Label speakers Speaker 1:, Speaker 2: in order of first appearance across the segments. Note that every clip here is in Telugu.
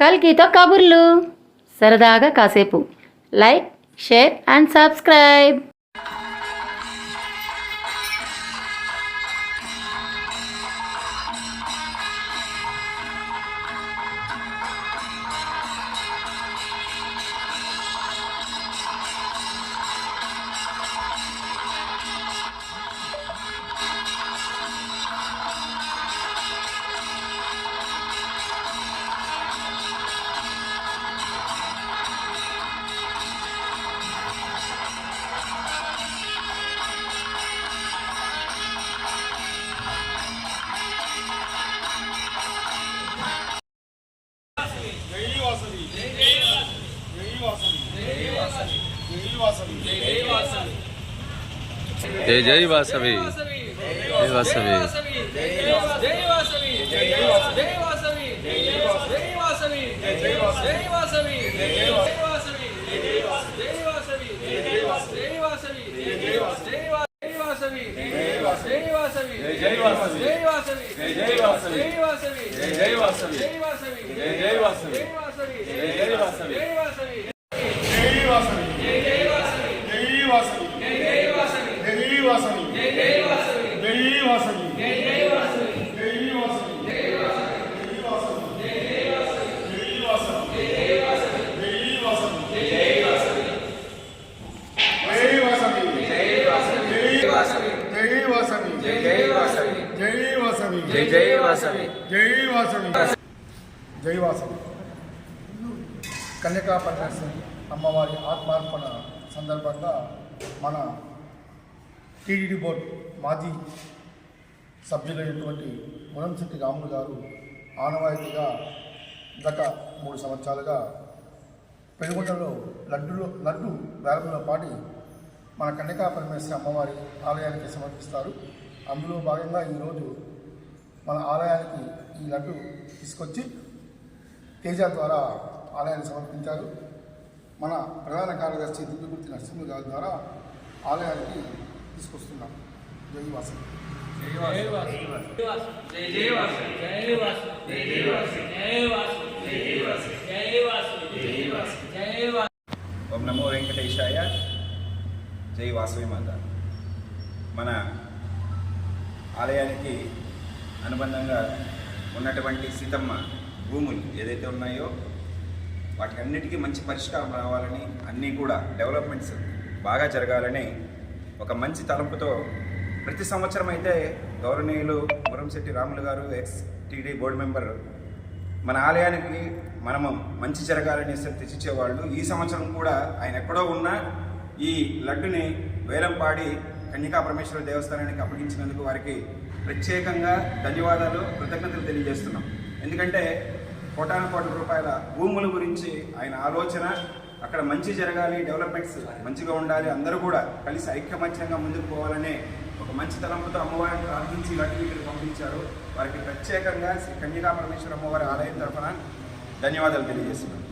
Speaker 1: కల్కితో కబుర్లు. సరదాగా కాసేపు. Like share and subscribe.
Speaker 2: Vasavi జై జై వాసవి.
Speaker 3: జై వాసవి. జై
Speaker 2: కన్యకా పరమేశ్వరి అమ్మవారి ఆత్మార్పణ సందర్భంగా మన టీడీడీ బోర్డు మాజీ సభ్యులైనటువంటి మురంశెట్టి రాములు గారు ఆనవాయితీగా గత మూడు సంవత్సరాలుగా పెనుగొండలో లడ్డులో లడ్డు వేలంలో పాటి మన కన్యకా పరమేశ్వరి అమ్మవారి ఆలయానికి సమర్పిస్తారు. అందులో భాగంగా ఈరోజు మన ఆలయానికి ఈ లడ్డు తీసుకొచ్చి తేజ ద్వారా ఆలయాన్ని సమర్పించారు మన ప్రధాన కార్యదర్శి దివ్యమూర్తి నరసింహ గారి ద్వారా ఆలయానికి తీసుకొస్తున్నాం జై వాసవి
Speaker 4: ఓం నమో వెంకటేశాయ జై వాసవి మాత మన ఆలయానికి అనుబంధంగా ఉన్నటువంటి సీతమ్మ భూములు ఏదైతే ఉన్నాయో వాటికి అన్నిటికీ మంచి పరిష్కారం రావాలని అన్నీ కూడా డెవలప్మెంట్స్ బాగా జరగాలని ఒక మంచి తలంపుతో ప్రతి సంవత్సరం అయితే గౌరవనీయులు మురంశెట్టి రాములు గారు ఎక్స్ టీడీ బోర్డు మెంబర్ మన ఆలయానికి మనము మంచి జరగాలని తెచ్చిచ్చేవాళ్ళు ఈ సంవత్సరం కూడా ఆయన ఎక్కడో ఉన్నా ఈ లడ్డుని వేలంపాడి కన్యకా పరమేశ్వర దేవస్థానానికి అప్పగించినందుకు వారికి ప్రత్యేకంగా ధన్యవాదాలు కృతజ్ఞతలు తెలియజేస్తున్నాం. ఎందుకంటే కోటాను కోట్ల రూపాయల భూముల గురించి ఆయన ఆలోచన అక్కడ మంచి జరగాలి డెవలప్మెంట్స్ మంచిగా ఉండాలి అందరూ కూడా కలిసి ఐక్యమత్యంగా ముందుకు పోవాలనే ఒక మంచి తలంపుతో అమ్మవారిని ప్రార్థించి లడ్డు ఇక్కడ పంపించారు. వారికి ప్రత్యేకంగా శ్రీ కన్యకా పరమేశ్వర అమ్మవారి ఆలయం తరఫున ధన్యవాదాలు తెలియజేస్తున్నాను.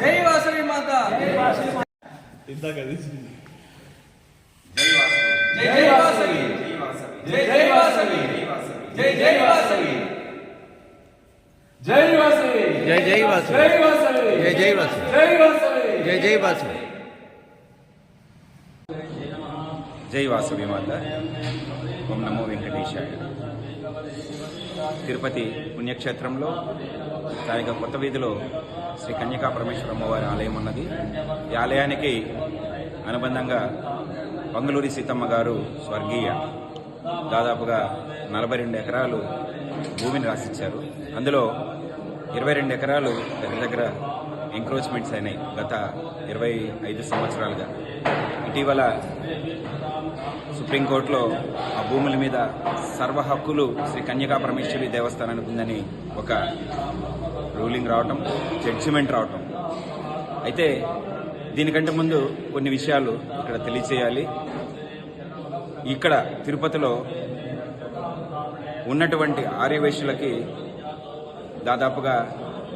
Speaker 5: జై వాసవి మాత జై జై వాసవి
Speaker 4: జై
Speaker 5: వాసవి
Speaker 4: జై
Speaker 5: జై వాసవి జై జై వాసవి
Speaker 3: జై జై వాసవి
Speaker 5: జై వాసవి
Speaker 3: జై జై వాసవి
Speaker 5: జై వాసవి
Speaker 3: జై జై వాసవి
Speaker 4: జై వాసవి మాత ఓం నమో వెంకటేశాయ తిరుపతి పుణ్యక్షేత్రంలో స్థానిక కొత్త వీధిలో శ్రీ కన్యకా పరమేశ్వర అమ్మవారి ఆలయం ఉన్నది. ఈ ఆలయానికి అనుబంధంగా పంగులూరి సీతమ్మ గారు స్వర్గీయ దాదాపుగా నలభై రెండు ఎకరాలు భూమిని రాసిచ్చారు. అందులో ఇరవై రెండు ఎకరాలు దగ్గర దగ్గర ఎంక్రోచ్మెంట్స్ అయినాయి గత ఇరవై ఐదు సంవత్సరాలుగా. ఇటీవల సుప్రీంకోర్టులో ఆ భూముల మీద సర్వ హక్కులు శ్రీ కన్యకా పరమేశ్వరి దేవస్థానానికి ఉందని ఒక రూలింగ్ రావటం జడ్జిమెంట్ రావటం. అయితే దీనికంటే ముందు కొన్ని విషయాలు ఇక్కడ తెలియచేయాలి. ఇక్కడ తిరుపతిలో ఉన్నటువంటి ఆర్యవేశ్యులకి దాదాపుగా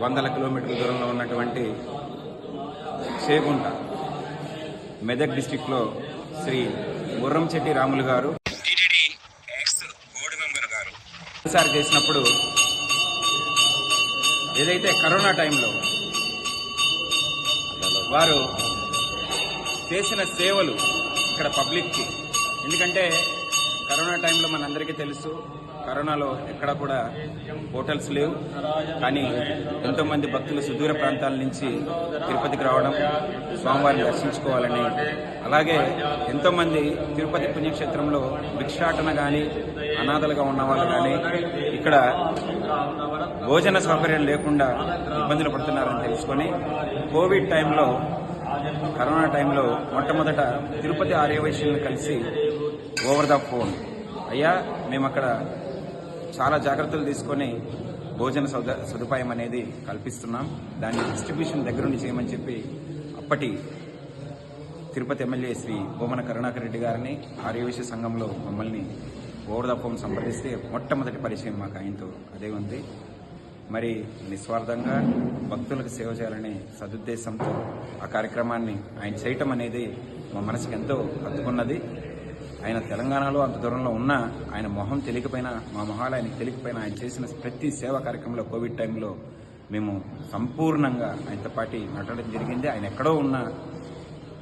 Speaker 4: వందల కిలోమీటర్ల దూరంలో ఉన్నటువంటి చేగుంట మెదక్ డిస్టిక్లో శ్రీ ముర్రంచెట్టి రాములు గారు. టీటీడీ ఎక్స్ బోర్డు మెంబర్ గారు. ఒకసారి చేసినప్పుడు ఏదైతే కరోనా టైంలో వారు చేసిన సేవలు ఇక్కడ పబ్లిక్కి ఎందుకంటే కరోనా టైంలో మనందరికీ తెలుసు కరోనాలో ఎక్కడ కూడా హోటల్స్ లేవు. కానీ ఎంతోమంది భక్తులు సుదూర ప్రాంతాల నుంచి తిరుపతికి రావడం స్వామివారిని దర్శించుకోవాలని అలాగే ఎంతోమంది తిరుపతి పుణ్యక్షేత్రంలో భిక్షాటన కానీ అనాథలుగా ఉన్న వాళ్ళు కానీ ఇక్కడ భోజన సౌకర్యం లేకుండా ఇబ్బందులు పడుతున్నారని తెలుసుకొని కోవిడ్ టైంలో కరోనా టైంలో మొట్టమొదట తిరుపతి ఆర్యవైశ్యులను కలిసి ఓవర్ ద ఫోన్. అయ్యా మేము అక్కడ చాలా జాగ్రత్తలు తీసుకొని భోజన సౌద సదుపాయం అనేది కల్పిస్తున్నాం. దాన్ని డిస్ట్రిబ్యూషన్ దగ్గరుండి చేయమని చెప్పి అప్పటి తిరుపతి ఎమ్మెల్యే శ్రీ బొమ్మన కరుణాకర్ రెడ్డి గారిని ఆర్యవేశ సంఘంలో మమ్మల్ని ఓవర్ ద ఫోన్ సంప్రదిస్తే మొట్టమొదటి పరిచయం మాకు ఆయనతో అదే ఉంది. మరి నిస్వార్థంగా భక్తులకు సేవ చేయాలనే సదుద్దేశంతో ఆ కార్యక్రమాన్ని ఆయన చేయటం అనేది మా మనసుకి ఎంతో హత్తుకున్నది. ఆయన తెలంగాణలో అంత దూరంలో ఉన్నా ఆయన మొహం తెలియకపోయినా మా మొహాలు ఆయనకు తెలియకపోయినా ఆయన చేసిన ప్రతి సేవా కార్యక్రమంలో కోవిడ్ టైంలో మేము సంపూర్ణంగా ఆయనతో పాటు నడవడం జరిగింది. ఆయన ఎక్కడో ఉన్నా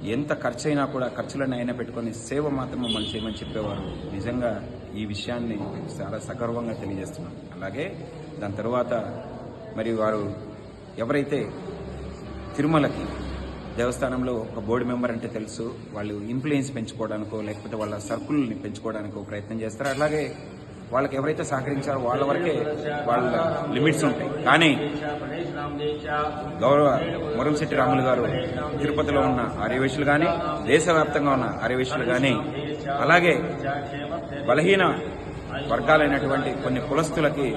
Speaker 4: ఎంత ఖర్చు అయినా కూడా ఖర్చులను అయినా పెట్టుకొని సేవ మాత్రం మమ్మల్ని చేయమని చెప్పేవారు. నిజంగా ఈ విషయాన్ని చాలా సగర్వంగా తెలియజేస్తున్నాం. అలాగే దాని తర్వాత మరి వారు ఎవరైతే తిరుమలకి దేవస్థానంలో ఒక బోర్డు మెంబర్ అంటే తెలుసు. వాళ్ళు ఇన్ఫ్లుయెన్స్ పెంచుకోవడానికో లేకపోతే వాళ్ళ సర్కుల్ని పెంచుకోవడానికో ప్రయత్నం చేస్తారు. అలాగే వాళ్ళకి ఎవరైతే సహకరించారో వాళ్ళ వరకే వాళ్ళ లిమిట్స్ ఉంటాయి. కానీ గౌరవ మురంశెట్టి రాములు గారు తిరుపతిలో ఉన్న ఆర్యవేశులు కానీ దేశవ్యాప్తంగా ఉన్న ఆర్యవేశులు కానీ అలాగే బలహీన వర్గాలైనటువంటి కొన్ని కులస్తులకి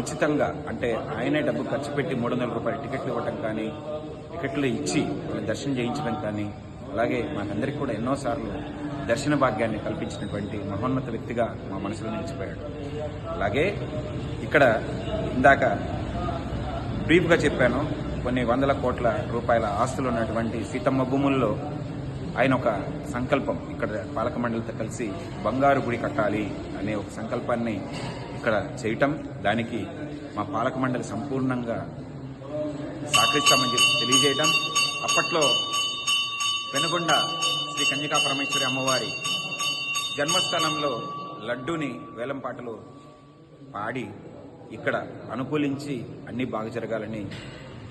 Speaker 4: ఉచితంగా అంటే ఆయనే డబ్బు ఖర్చు పెట్టి మూడు వందల రూపాయల టికెట్లు ఇవ్వటం కానీ టికెట్లు ఇచ్చి దర్శనం చేయించడం కానీ అలాగే మనందరికీ కూడా ఎన్నోసార్లు దర్శన భాగ్యాన్ని కల్పించినటువంటి మహోన్నత వ్యక్తిగా మా మనసులో నిలిచిపోయాడు. అలాగే ఇక్కడ ఇందాక బ్రీఫ్గా చెప్పాను కొన్ని వందల కోట్ల రూపాయల ఆస్తులు ఉన్నటువంటి సీతమ్మ భూముల్లో ఆయన ఒక సంకల్పం ఇక్కడ పాలక మండలితో కలిసి బంగారు గుడి కట్టాలి అనే ఒక సంకల్పాన్ని ఇక్కడ చేయటం దానికి మా పాలక మండలి సంపూర్ణంగా సహకరిస్తామని చెప్పి తెలియజేయటం అప్పట్లో వెనుగొండ శ్రీ కన్యకా పరమేశ్వరి అమ్మవారి జన్మస్థలంలో లడ్డూని వేలంపాటలు పాడి ఇక్కడ అనుకూలించి అన్ని బాగా జరగాలని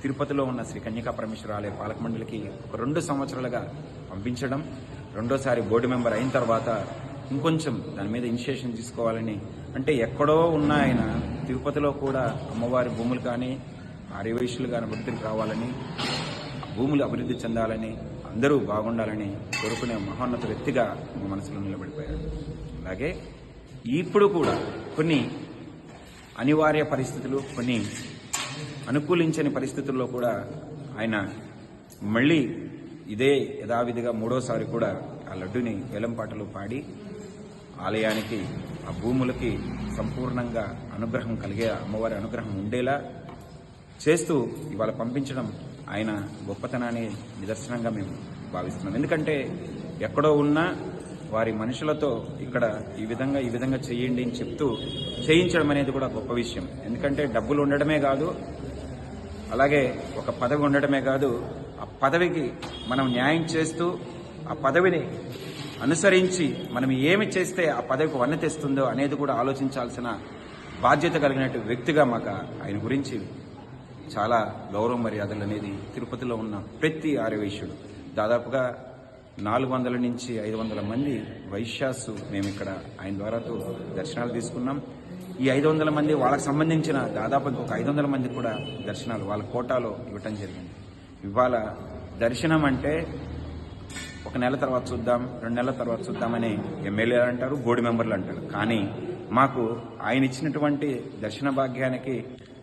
Speaker 4: తిరుపతిలో ఉన్న శ్రీ కన్యకా పరమేశ్వర ఆలయ పాలక మండలికి ఒక రెండు సంవత్సరాలుగా పంపించడం రెండోసారి బోర్డు మెంబర్ అయిన తర్వాత ఇంకొంచెం దాని మీద ఇనిషియేషన్ తీసుకోవాలని అంటే ఎక్కడో ఉన్న ఆయన తిరుపతిలో కూడా అమ్మవారి భూములు కానీ ఆర్యవైశ్యులు కాని అభివృద్ధికి రావాలని భూములు అభివృద్ధి చెందాలని అందరూ బాగుండాలని కోరుకునే మహోన్నత వ్యక్తిగా మా మనసులో నిలబడిపోయాడు అలాగే ఇప్పుడు కూడా కొన్ని అనివార్య పరిస్థితులు కొన్ని అనుకూలించని పరిస్థితుల్లో కూడా ఆయన మళ్ళీ ఇదే యథావిధిగా మూడోసారి కూడా ఆ లడ్డుని వేలంపాటలు పాడి ఆలయానికి ఆ భూములకి సంపూర్ణంగా అనుగ్రహం కలిగే అమ్మవారి అనుగ్రహం ఉండేలా చేస్తూ ఇవాళ పంపించడం ఆయన గొప్పతనాన్ని నిదర్శనంగా మేము భావిస్తున్నాం. ఎందుకంటే ఎక్కడో ఉన్నా వారి మనుషులతో ఇక్కడ ఈ విధంగా ఈ విధంగా చేయండి అని చెప్తూ చేయించడం అనేది కూడా గొప్ప విషయం. ఎందుకంటే డబ్బులు ఉండడమే కాదు అలాగే ఒక పదవి ఉండడమే కాదు ఆ పదవికి మనం న్యాయం చేస్తూ ఆ పదవిని అనుసరించి మనం ఏమి చేస్తే ఆ పదవికి వన్న తెస్తుందో అనేది కూడా ఆలోచించాల్సిన బాధ్యత కలిగినట్టు వ్యక్తిగా మాకు ఆయన గురించి చాలా గౌరవ మర్యాదలు అనేది తిరుపతిలో ఉన్న ప్రతి ఆర్యవైశ్యుడు దాదాపుగా నాలుగు వందల నుంచి ఐదు వందల మంది వైశ్యాసు మేము ఇక్కడ ఆయన ద్వారాతో దర్శనాలు తీసుకున్నాం. ఈ ఐదు వందల మంది వాళ్ళకి సంబంధించిన దాదాపు ఒక ఐదు వందల మంది కూడా దర్శనాలు వాళ్ళ కోటాలో ఇవ్వటం జరిగింది. ఇవాళ దర్శనం అంటే ఒక నెల తర్వాత చూద్దాం రెండు నెలల తర్వాత చూద్దామని ఎమ్మెల్యేలు అంటారు బోర్డు మెంబర్లు అంటారు. కానీ మాకు ఆయన ఇచ్చినటువంటి దర్శన భాగ్యానికి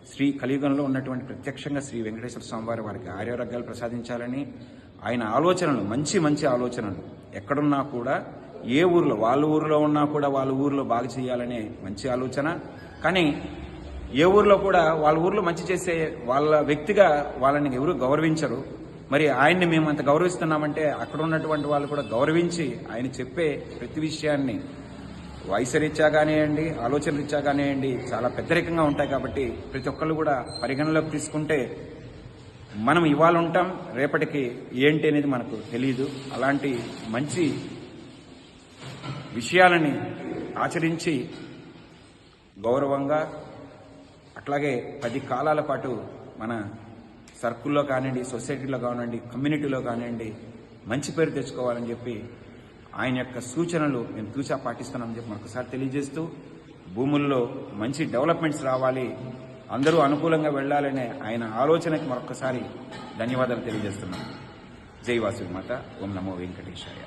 Speaker 4: శ్రీ కలియుగంలో ఉన్నటువంటి ప్రత్యక్షంగా శ్రీ వెంకటేశ్వర స్వామి వారి వారికి ఆరోగ్యాలు ప్రసాదించాలని ఆయన ఆలోచనలు మంచి మంచి ఆలోచనలు. ఎక్కడున్నా కూడా ఏ ఊర్లో వాళ్ళ ఊర్లో ఉన్నా కూడా వాళ్ళ ఊర్లో బాగా చేయాలనే మంచి ఆలోచన. కానీ ఏ ఊర్లో కూడా వాళ్ళ ఊర్లో మంచి చేసే వాళ్ళ వ్యక్తిగా వాళ్ళని ఎవరు గౌరవించరు. మరి ఆయన్ని మేము అంత గౌరవిస్తున్నామంటే అక్కడ ఉన్నటువంటి వాళ్ళు కూడా గౌరవించి ఆయన చెప్పే ప్రతి విషయాన్ని వయసు రీత్యా కానివ్వండి ఆలోచన రీత్యా కానివ్వండి చాలా పెద్దరికంగా ఉంటాయి కాబట్టి ప్రతి ఒక్కళ్ళు కూడా పరిగణలోకి తీసుకుంటే మనం ఇవాళ ఉంటాం రేపటికి ఏంటి అనేది మనకు తెలియదు అలాంటి మంచి విషయాలని ఆచరించి గౌరవంగా అట్లాగే పది కాలాల పాటు మన సర్కుల్లో కానివ్వండి సొసైటీలో కానివ్వండి కమ్యూనిటీలో కానివ్వండి మంచి పేరు తెచ్చుకోవాలని చెప్పి ఆయన యొక్క సూచనలు మేము చూసా పాటిస్తున్నామని చెప్పి మరొకసారి తెలియజేస్తూ భూముల్లో మంచి డెవలప్మెంట్స్ రావాలి అందరూ అనుకూలంగా వెళ్ళాలనే ఆయన ఆలోచనకి మరొకసారి ధన్యవాదాలు తెలియజేస్తున్నాం. జై వాసు మాత ఓం నమో వెంకటేశాయ.